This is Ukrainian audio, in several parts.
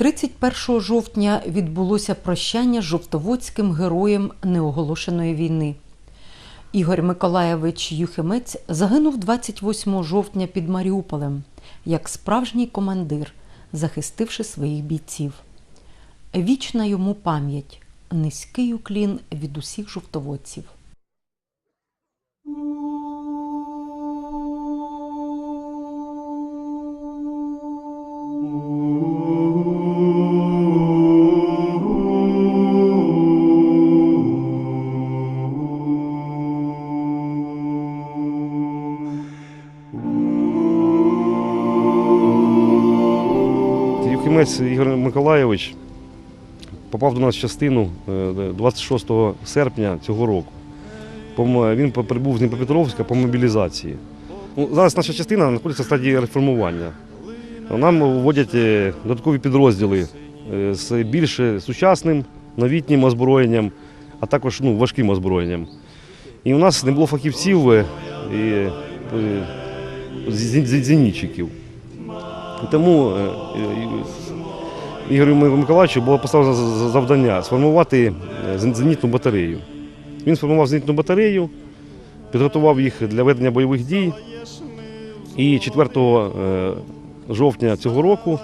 31 жовтня відбулося прощання з жовтоводським героєм неоголошеної війни. Ігор Миколаєвич Юхимець загинув 28 жовтня під Маріуполем як справжній командир, захистивши своїх бійців. Вічна йому пам'ять, низький уклін від усіх жовтоводців. Юхимець Ігор Миколайович попав до нас в частину е, 26 серпня цього року. Він прибув з Дніпропетровська по мобілізації. Ну, Зараз наша частина знаходиться в стадії реформування. Нам вводять е, додаткові підрозділи е, з більш сучасним, новітнім озброєнням, а також ну, важким озброєнням. І у нас не було фахівців е, і, е, зенітчиків. Тому е, Ігорю Миколаївичу було поставлено за- за- завдання сформувати е, зенітну батарею. Він сформував зенітну батарею, підготував їх для ведення бойових дій. І 4 е, жовтня цього року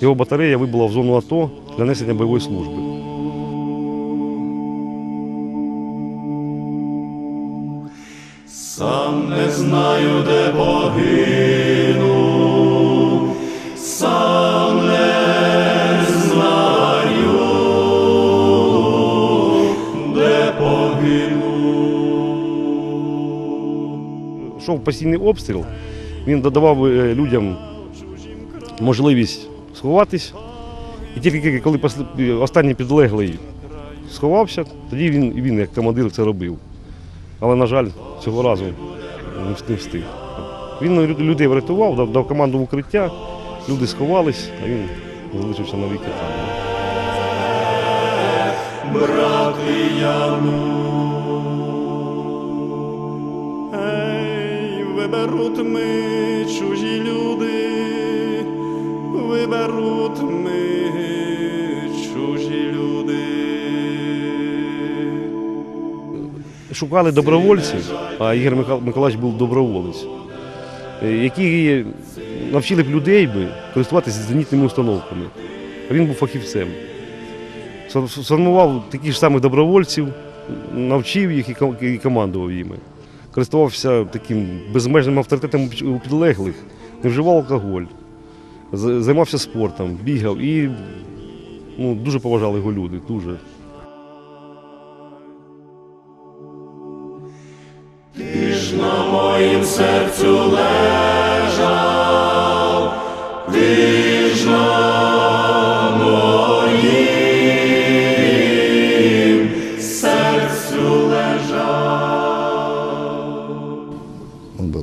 його батарея вибула в зону АТО для несення бойової служби. Сам не знаю, де погину, сам не знаю, де погину. Йшов постійний обстріл, він додавав е, людям можливість сховатись. І тільки коли останній підлеглий сховався, тоді він, він як командир це робив. Але, на жаль, цього разу не встиг. Він людей врятував, дав, команду в укриття, люди сховались, а він залишився там. брати Яну. Ей, виберуть ми чужі люди, виберуть ми чужі люди. Шукали добровольців, а Ігор Миколаївич був доброволець, е, які навчили б людей би користуватися зенітними установками. Він був фахівцем. Сфор- Сформував таких ж самих добровольців, навчив їх і командував їми. Користувався таким безмежним авторитетом у підлеглих, не вживав алкоголь, займався спортом, бігав і ну, дуже поважали його люди. Дуже. Ти ж на моїм серцю лежав,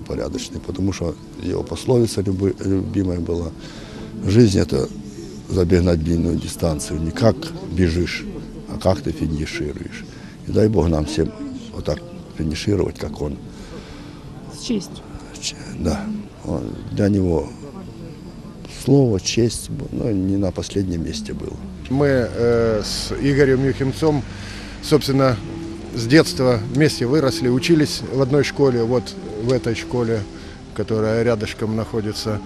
порядочный, потому что его пословица любы- любимая была. Жизнь – это забегать длинную дистанцию. Не как бежишь, а как ты финишируешь. И дай Бог нам всем вот так финишировать, как он. С честью. Ч- Да. Он- Для него слово, честь ну, не на последнем месте было. Мы э, с Игорем Юхимцом, собственно, с детства вместе выросли, учились в одной школе, вот в этой школе, которая рядышком находится.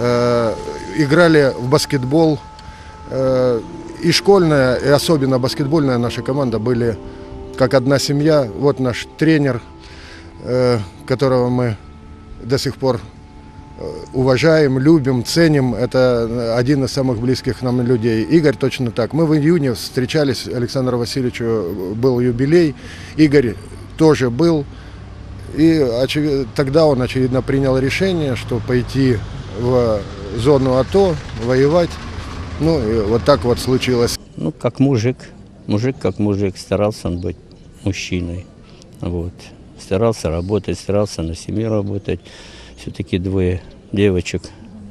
Э, играли в баскетбол. Э, и школьная, и особенно баскетбольная наша команда были как одна семья. Вот наш тренер, э, которого мы до сих пор уважаем, любим, ценим. Это один из самых близких нам людей. Игорь точно так. Мы в июне встречались, Александру Васильевичу был юбилей. Игорь тоже был. И очевид- тогда он, очевидно, принял решение, что пойти в зону АТО, воевать. Ну, и вот так вот случилось. Ну, как мужик. Мужик как мужик. Старался он быть мужчиной. Вот. Старался работать, старался на семье работать. Все-таки двое девочек.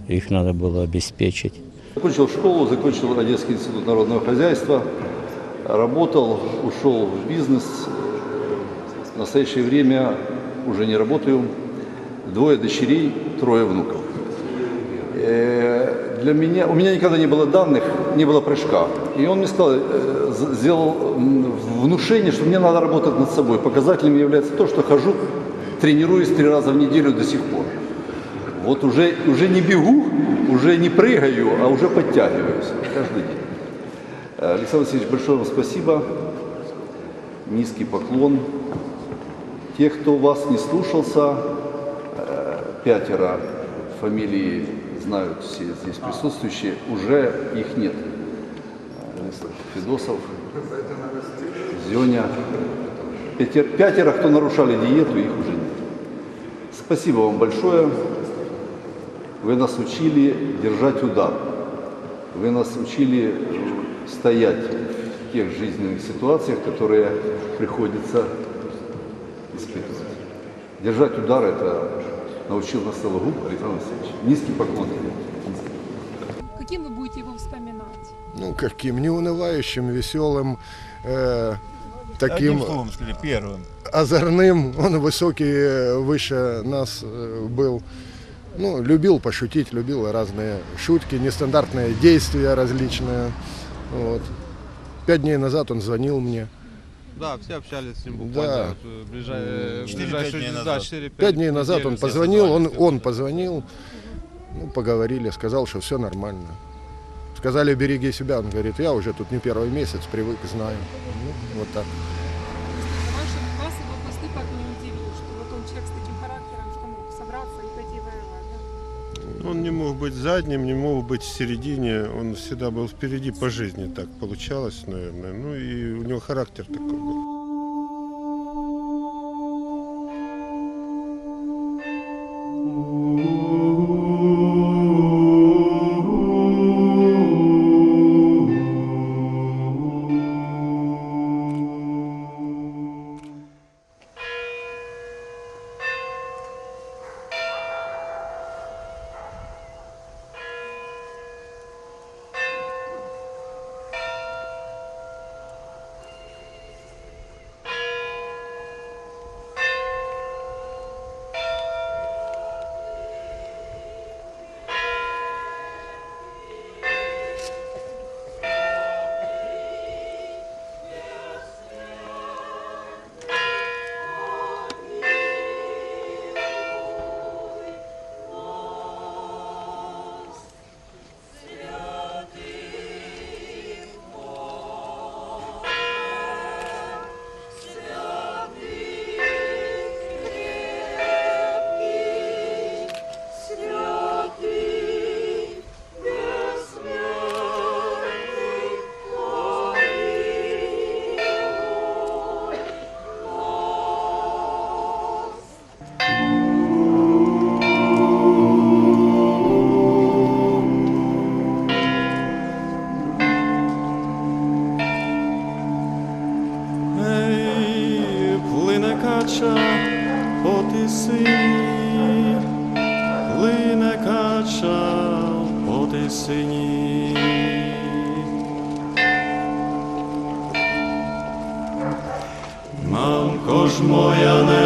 Их надо было обеспечить. Закончил школу, закончил Одесский институт народного хозяйства, работал, ушел в бизнес. В настоящее время уже не работаю. Двое дочерей, трое внуков. Э, для меня, у меня никогда не было данных, не было прыжка. И он мне сказал, э, сделал внушение, что мне надо работать над собой. Показателем является то, что хожу, тренируюсь три раза в неделю до сих пор. Вот уже, уже не бегу, уже не прыгаю, а уже подтягиваюсь каждый день. Александр Васильевич, большое вам спасибо. Низкий поклон. Те, кто вас не слушался, э, пятеро фамилии знают все здесь присутствующие, уже их нет. Э, Федосов. Пятер- Пятеро, кто нарушали диету, их уже нет. Спасибо вам большое. Вы нас учили держать удар. Вы нас учили э, стоять в тех жизненных ситуациях, которые приходится испытывать. Держать удар – это научил нас Сологуб Александр Васильевич. Низкий поклон. тебе. Низкий. Каким вы будете его вспоминать? Ну, каким неунывающим, веселым, э, Одним таким словом, скажи, первым. Озорным. Он высокий, э, выше нас э, был. Ну, любил пошутить, любил разные шутки, нестандартные действия различные. Вот. Пять дней назад он звонил мне. Да, все общались с ним Да. буквально вот, э, ближай- Четыре-пять ближайшие дней да, назад. 4-5 Пять дней назад он позвонил, он, он позвонил, ну, поговорили, сказал, что все нормально. Сказали, береги себя. Он говорит, я уже тут не первый месяц, привык, знаю. Ну, вот так. Ваш, вас его поступок не удивил, что вот он человек с таким характером, что мог собраться и пойти воевать. да? Он не мог быть задним, не мог быть в середине, он всегда был впереди по жизни, так получалось, наверное. Ну и у него характер такой был. Мамко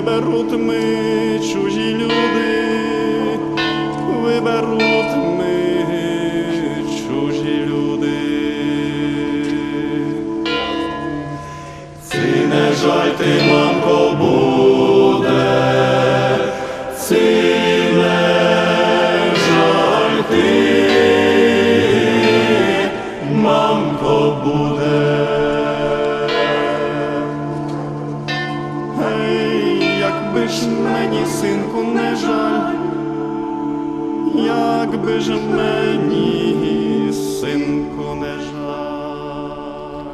виберуть ми чужі люди, виберуть ми чужі люди, це не жаль ти, мам. Якби ж мені, синку, не жаль.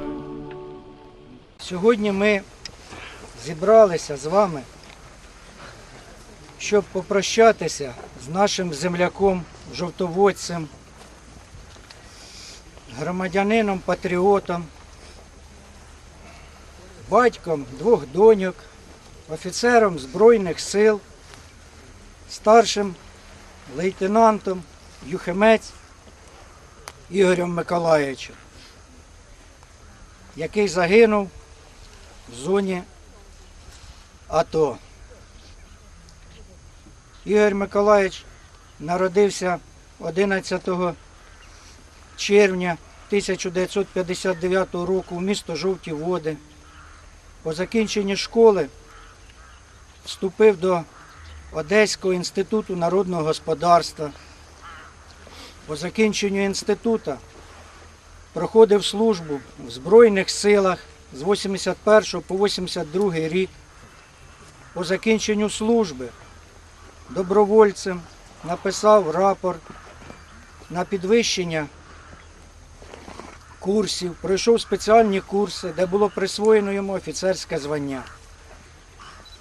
Сьогодні ми зібралися з вами, щоб попрощатися з нашим земляком, жовтоводцем, громадянином, патріотом, батьком двох доньок, офіцером Збройних сил, старшим лейтенантом Юхимець Ігорем Миколаївичем, який загинув в зоні АТО. Ігор Миколаївич народився 11 червня 1959 року в місто Жовті Води. По закінченні школи вступив до Одеського інституту народного господарства. По закінченню інституту проходив службу в Збройних силах з 81 по 82 рік. По закінченню служби добровольцем написав рапорт на підвищення курсів, пройшов спеціальні курси, де було присвоєно йому офіцерське звання.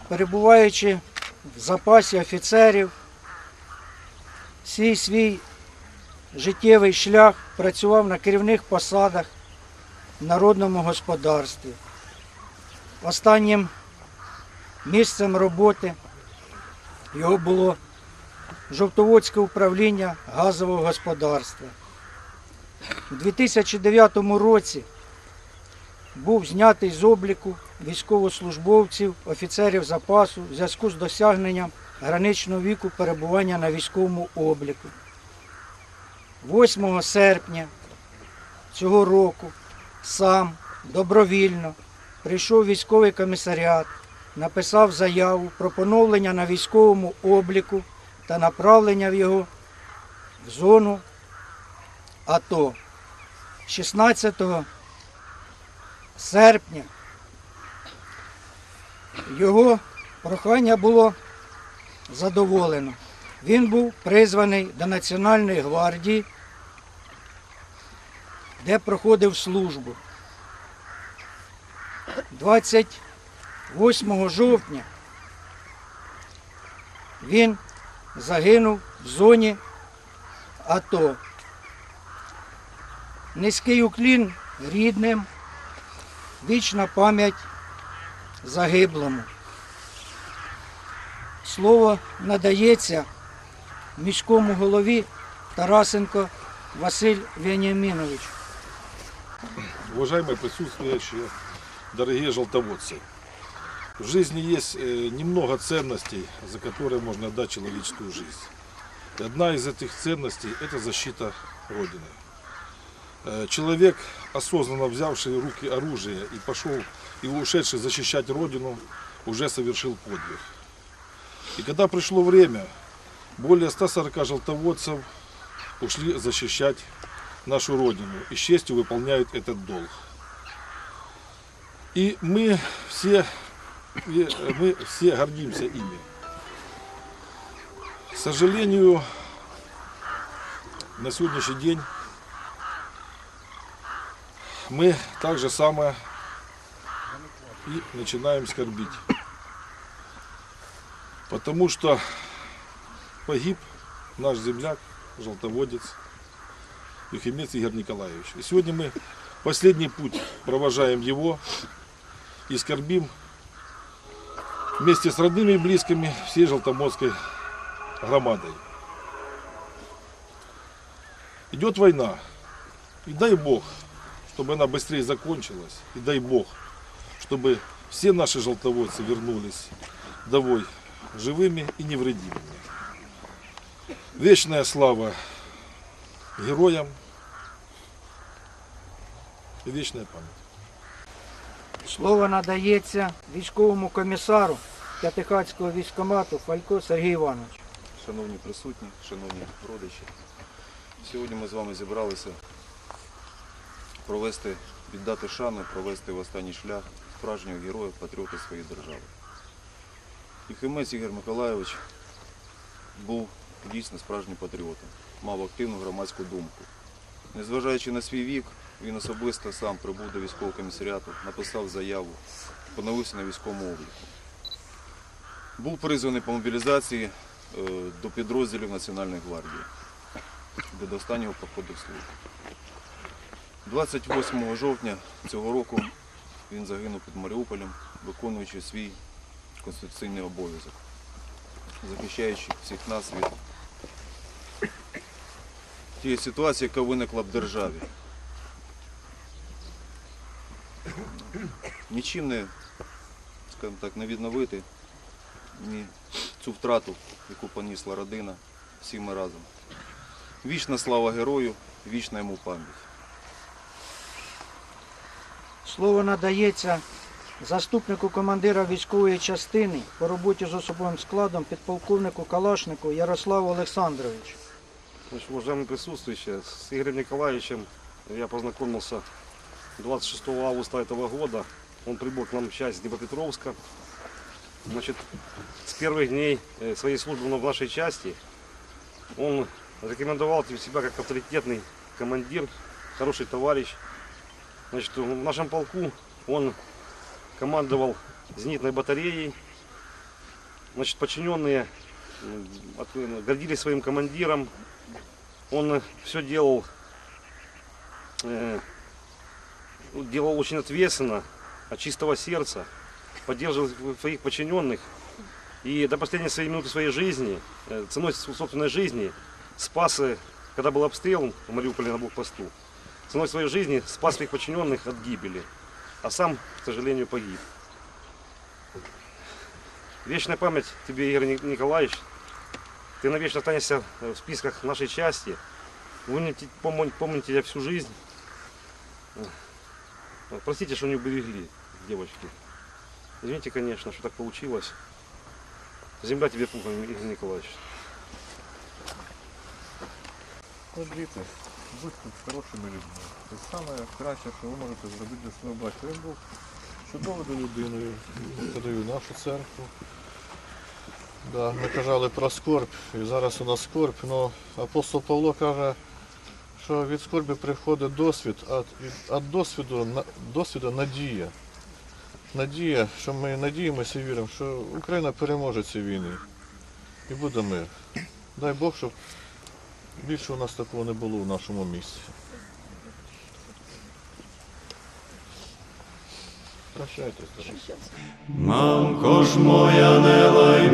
Перебуваючи в запасі офіцерів, свій свій життєвий шлях працював на керівних посадах в народному господарстві. Останнім місцем роботи його було Жовтоводське управління газового господарства. У 2009 році був знятий з обліку військовослужбовців, офіцерів запасу в зв'язку з досягненням граничного віку перебування на військовому обліку. 8 серпня цього року сам добровільно прийшов військовий комісаріат, написав заяву про поновлення на військовому обліку та направлення в його в зону АТО. 16 серпня його прохання було задоволено. Він був призваний до Національної гвардії, де проходив службу. 28 жовтня він загинув в зоні АТО. Низький уклін рідним, вічна пам'ять загиблому. Слово надається міському голові Тарасенко Василь Веніамінович. Уважаемые присутствующие, дорогие желтоводцы, в жизни есть э, немного ценностей, за которые можно отдать человеческую жизнь. И одна из этих ценностей – это защита Родины. Э, Человек, осознанно взявший в руки оружие и пошел, и ушедший защищать Родину, уже совершил подвиг. И когда пришло время, более 140 желтоводцев ушли защищать нашу Родину и с честью выполняют этот долг. И мы все, мы все гордимся ими. К сожалению, на сегодняшний день мы так же самое и начинаем скорбить. Потому что погиб наш земляк, желтоводец, Юхимец Игорь Николаевич. И сегодня мы последний путь провожаем его и скорбим вместе с родными и близкими всей Желтоморской громадой. Идет война. И дай Бог, чтобы она быстрее закончилась. И дай Бог, чтобы все наши желтоводцы вернулись домой живыми и невредимыми. Вечная слава героям и вечная память. Слово надається військовому комісару П'ятихатського військкомату Фалько Сергій Іванович. Шановні присутні, шановні родичі, сьогодні ми з вами зібралися провести, віддати шану, провести в останній шлях справжнього героя, патріота своєї держави. Юхимець Ігор Миколайович був дійсно справжнім патріотом, мав активну громадську думку. Незважаючи на свій вік, він особисто сам прибув до військового комісаріату, написав заяву, поновився на військовому обліку. Був призваний по мобілізації е, до підрозділів Національної гвардії, де до останнього проходив службу. 28 жовтня цього року він загинув під Маріуполем, виконуючи свій конституційний обов'язок, захищаючи всіх нас від тієї ситуації, яка виникла в державі. Нічим не, скажімо так, не відновити ні цю втрату, яку понесла родина, всі ми разом. Вічна слава герою, вічна йому пам'ять. Слово надається заступнику командира військової частини по роботі з особовим складом підполковнику Калашнику Ярославу Олександровичу. Значит, уважаемые присутствующие, с Игорем Николаевичем я познакомился 26 августа этого года. Он прибыл к нам в часть Днепропетровска. Значит, с первых дней э, своей службы в нашей части он рекомендовал себя как авторитетный командир, хороший товарищ. Значит, в нашем полку он командовал зенитной батареей. Значит, подчиненные от- гордились своим командиром, он все делал, э, делал очень ответственно, от чистого сердца, поддерживал своих подчиненных и до последней своей минуты своей жизни, э, ценой собственной жизни, спас, э, когда был обстрел в Мариуполе на блокпосту, ценой своей жизни спас своих подчиненных от гибели, а сам, к сожалению, погиб. Вечная память тебе, Игорь Ник- Николаевич, ты навечно останешься э, в списках нашей части. Вы мне те- помон- помните тебя всю жизнь. Простите, что не уберегли девочки. Извините, конечно, что так получилось. Земля тебе пухом, Игорь Николаевич. Діти, будьте хорошими людьми. Це саме краще, що ви можете зробити для свого батька. Він був чудовою людиною, ходив в нашу церкву. Да, ми казали про скорбь, і зараз у нас скорбь, але апостол Павло каже, що від скорбі приходить досвід, а від досвіду, досвіду надія. Надія, що ми надіємося і віримо, що Україна переможе цій війні і буде мир. Дай Бог, щоб Більше у нас такого не було в нашому місті. Прощайтесь, дорогі. Мамко ж моя, не лай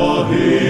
знаю,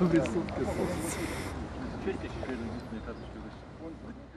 Відсотки. Чистячі кредитні карточки вище.